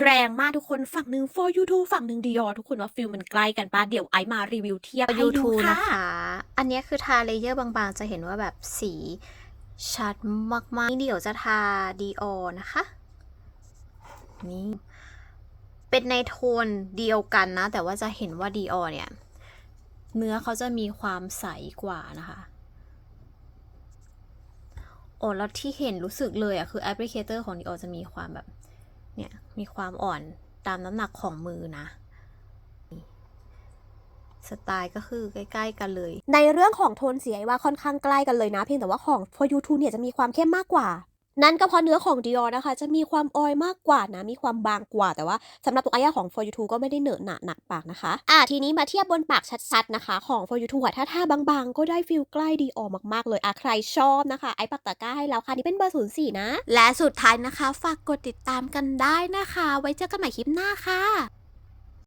แรงมากทุกคนฝั่งหนึ่ง for you two ฝั่งหนึ่ง Dior ทุกคนว่าฟิลมันใกล้กันปะเดี๋ยวไอซ์มารีวิวเทียบให้ดู YouTube ค่ะนะคะ อันเนี้ยคือทาเลเยอร์บางๆ จะเห็นว่าแบบสีชัดมากๆนี่เดี๋ยวจะทาดีออนะคะ นี่ เป็นในโทนเดียวกันนะ แต่ว่าจะเห็นว่าดีออเนี่ย เนื้อเขาจะมีความใสกว่านะคะ โอ้แล้วที่เห็นรู้สึกเลยอะคือแอปพลิเคเตอร์ของดีออจะมีความแบบ เนี่ยมีความอ่อนตามน้ำหนักของมือนะสไตล์ก็คือใกล้ ๆ กันเลย ในเรื่องของโทนเสียว่าค่อนข้างใกล้กันเลยนะ เพียงแต่ว่าของ for you two เนี่ยจะมีความเข้มมากกว่า นั่นก็เพราะเนื้อของ Dior นะคะ จะมีความออยมากกว่านะ มีความบางกว่า แต่ว่าสำหรับตัวไอ้ของ for you two ก็ไม่ได้เหนอะหนะหนักปากนะคะ อะทีนี้มาเทียบบนปากชัดๆนะคะ ของ for you two อะถ้าทาบางๆ ก็ได้ฟิลใกล้ Dior มากๆ เลยอะใครชอบนะคะ ไอ้ปักตะก้าให้แล้วค่ะ นี่เป็นเบอร์ 04 นะ และสุดท้ายนะคะ ฝากกดติดตามกันได้นะคะ ไว้เจอกันใหม่คลิปหน้าค่ะ